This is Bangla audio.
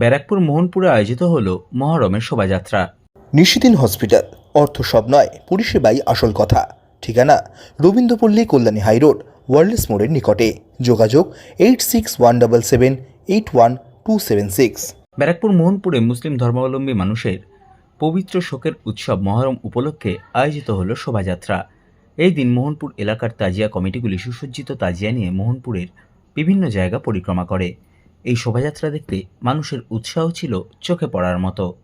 ব্যারাকপুর মোহনপুরে আয়োজিত হল মহরমের শোভাযাত্রা। নিশিদিন হসপিটাল অর্থ সব নয় পরিষেবাই আসল কথা। ঠিকানা রবীন্দ্রপল্লী কল্যাণী হাইরোড ওয়ার্ল্ডস মোড়ের নিকটে। যোগাযোগ eight six one double seven eight one two seven six. Barrackpore মোহনপুরে মুসলিম ধর্মাবলম্বী মানুষের পবিত্র শোকের উৎসব মহরম উপলক্ষে আয়োজিত হল শোভাযাত্রা। এই দিন মোহনপুর এলাকার তাজিয়া কমিটিগুলি সুসজ্জিত তাজিয়া নিয়ে মোহনপুরের বিভিন্ন জায়গা পরিক্রমা করে। এই শোভাযাত্রা দেখতে মানুষের উৎসাহ ছিল চোখে পড়ার মতো।